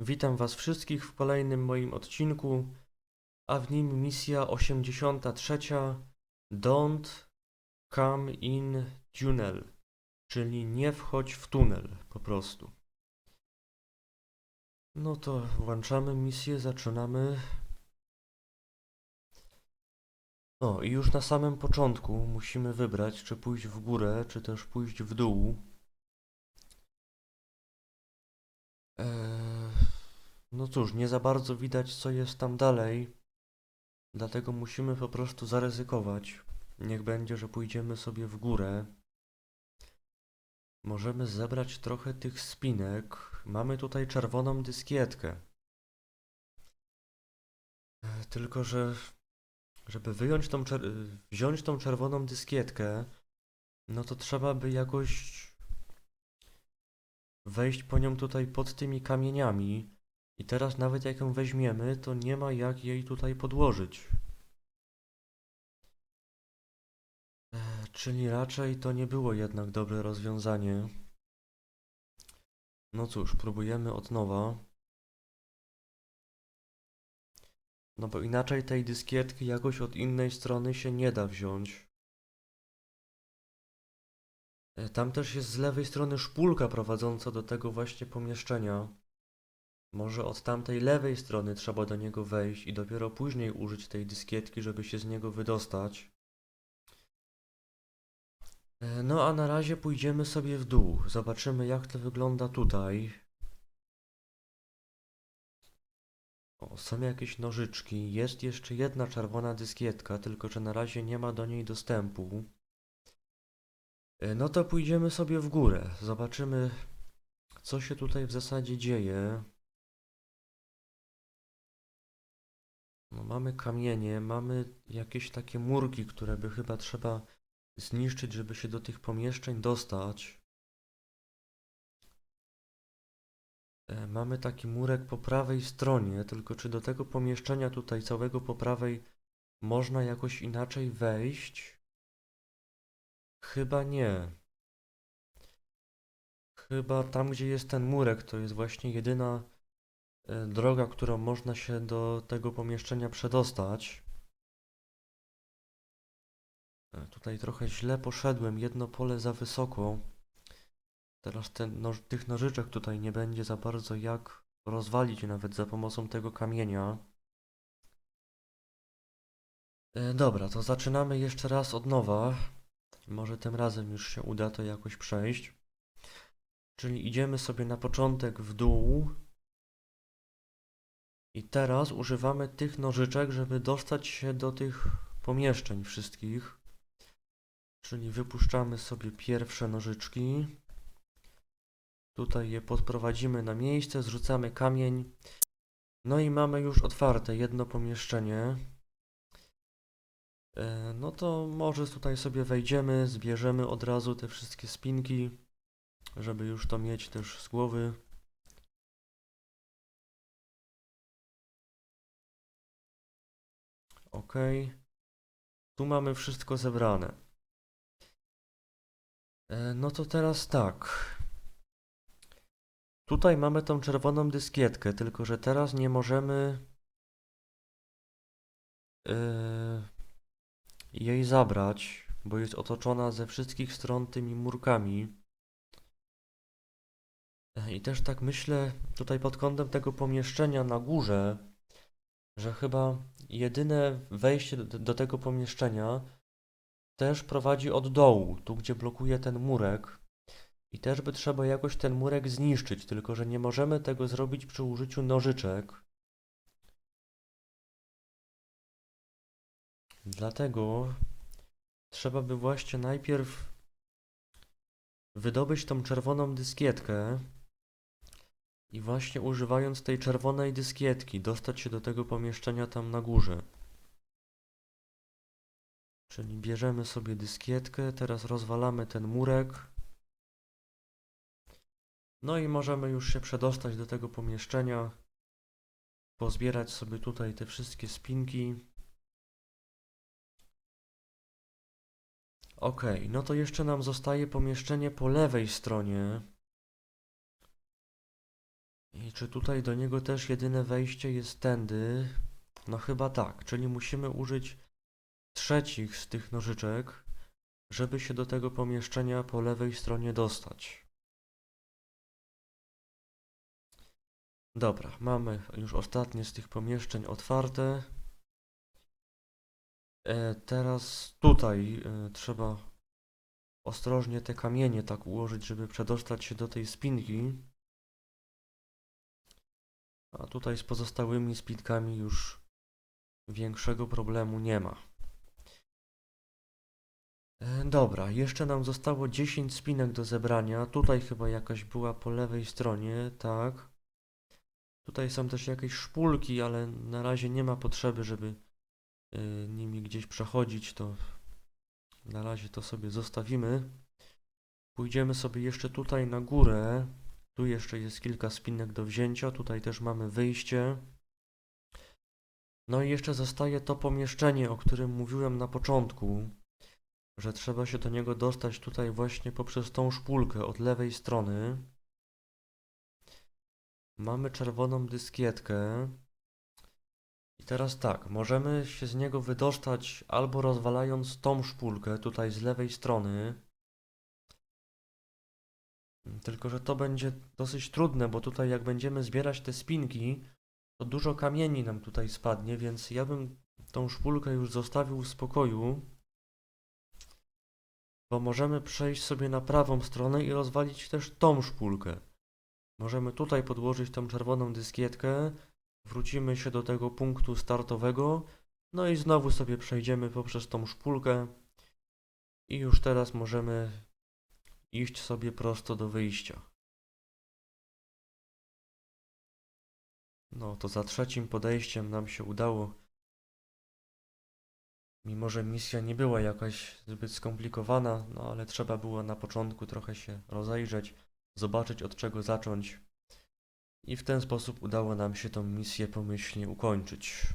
Witam Was wszystkich w kolejnym moim odcinku, a w nim misja 83. Don't come in tunnel, czyli nie wchodź w tunel po prostu. No to włączamy misję, zaczynamy. O, i już na samym początku musimy wybrać, czy pójść w górę, czy też pójść w dół. Eee, no cóż, nie za bardzo widać, co jest tam dalej, dlatego musimy po prostu zaryzykować. Niech będzie, że pójdziemy sobie w górę. Możemy zebrać trochę tych spinek. Mamy tutaj czerwoną dyskietkę. Tylko, że żeby wyjąć tą wziąć tą czerwoną dyskietkę, no to trzeba by jakoś wejść po nią tutaj pod tymi kamieniami. I teraz nawet jak ją weźmiemy, to nie ma jak jej tutaj podłożyć. Czyli raczej to nie było jednak dobre rozwiązanie. No cóż, próbujemy od nowa. No bo inaczej tej dyskietki jakoś od innej strony się nie da wziąć. Tam też jest z lewej strony szpulka prowadząca do tego właśnie pomieszczenia. Może od tamtej lewej strony trzeba do niego wejść i dopiero później użyć tej dyskietki, żeby się z niego wydostać. E, No a na razie pójdziemy sobie w dół. Zobaczymy jak to wygląda tutaj. O, są jakieś nożyczki. Jest jeszcze jedna czerwona dyskietka, tylko że na razie nie ma do niej dostępu. E, No to pójdziemy sobie w górę. Zobaczymy, co się tutaj w zasadzie dzieje. Mamy kamienie, mamy jakieś takie murki, które by chyba trzeba zniszczyć, żeby się do tych pomieszczeń dostać. E, Mamy taki murek po prawej stronie, tylko czy do tego pomieszczenia tutaj całego po prawej można jakoś inaczej wejść? Chyba nie. Chyba tam, gdzie jest ten murek, to jest właśnie jedyna droga, którą można się do tego pomieszczenia przedostać. E, Tutaj trochę źle poszedłem, jedno pole za wysoko. Teraz ten noż, tych nożyczek tutaj nie będzie za bardzo jak rozwalić nawet za pomocą tego kamienia. E, dobra, to zaczynamy jeszcze raz od nowa. Może tym razem już się uda to jakoś przejść. Czyli idziemy sobie na początek w dół. I teraz używamy tych nożyczek, żeby dostać się do tych pomieszczeń wszystkich. Czyli wypuszczamy sobie pierwsze nożyczki. Tutaj je podprowadzimy na miejsce, zrzucamy kamień. No i mamy już otwarte jedno pomieszczenie. E, No to może tutaj sobie wejdziemy, zbierzemy od razu te wszystkie spinki, żeby już to mieć też z głowy. Ok. Tu mamy wszystko zebrane. E, No to teraz tak. Tutaj mamy tą czerwoną dyskietkę, tylko że teraz nie możemy yy, jej zabrać, bo jest otoczona ze wszystkich stron tymi murkami. E, I też tak myślę tutaj pod kątem tego pomieszczenia na górze, że chyba jedyne wejście do, tego pomieszczenia też prowadzi od dołu, tu gdzie blokuje ten murek. I też by trzeba jakoś ten murek zniszczyć, tylko że nie możemy tego zrobić przy użyciu nożyczek. Dlatego trzeba by właśnie najpierw wydobyć tą czerwoną dyskietkę i właśnie używając tej czerwonej dyskietki dostać się do tego pomieszczenia tam na górze. Czyli bierzemy sobie dyskietkę, teraz rozwalamy ten murek. No i możemy już się przedostać do tego pomieszczenia, pozbierać sobie tutaj te wszystkie spinki. Ok, no to jeszcze nam zostaje pomieszczenie po lewej stronie. I Czy tutaj do niego też jedyne wejście jest tędy? No chyba tak, czyli musimy użyć trzecich z tych nożyczek, żeby się do tego pomieszczenia po lewej stronie dostać. Dobra, mamy już ostatnie z tych pomieszczeń otwarte. E, teraz tutaj e, trzeba ostrożnie te kamienie tak ułożyć, żeby przedostać się do tej spinki. A tutaj z pozostałymi spinkami już większego problemu nie ma. E, Dobra, jeszcze nam zostało 10 spinek do zebrania. Tutaj chyba jakaś była po lewej stronie, tak. Tutaj są też jakieś szpulki, ale na razie nie ma potrzeby, żeby y, nimi gdzieś przechodzić, to na razie to sobie zostawimy. Pójdziemy sobie jeszcze tutaj na górę. Tu jeszcze jest kilka spinek do wzięcia. Tutaj też mamy wyjście. No i jeszcze zostaje to pomieszczenie, o którym mówiłem na początku, że trzeba się do niego dostać tutaj właśnie poprzez tą szpulkę od lewej strony. Mamy czerwoną dyskietkę. I teraz tak, możemy się z niego wydostać albo rozwalając tą szpulkę tutaj z lewej strony. Tylko, że to będzie dosyć trudne, bo tutaj jak będziemy zbierać te spinki, to dużo kamieni nam tutaj spadnie, więc ja bym tą szpulkę już zostawił w spokoju. Bo możemy przejść sobie na prawą stronę i rozwalić też tą szpulkę. Możemy tutaj podłożyć tą czerwoną dyskietkę, wrócimy się do tego punktu startowego, no i znowu sobie przejdziemy poprzez tą szpulkę i już teraz możemy iść sobie prosto do wyjścia. No to za trzecim podejściem nam się udało. Mimo, że misja nie była jakaś zbyt skomplikowana, no ale trzeba było na początku trochę się rozejrzeć, zobaczyć od czego zacząć. I w ten sposób udało nam się tą misję pomyślnie ukończyć.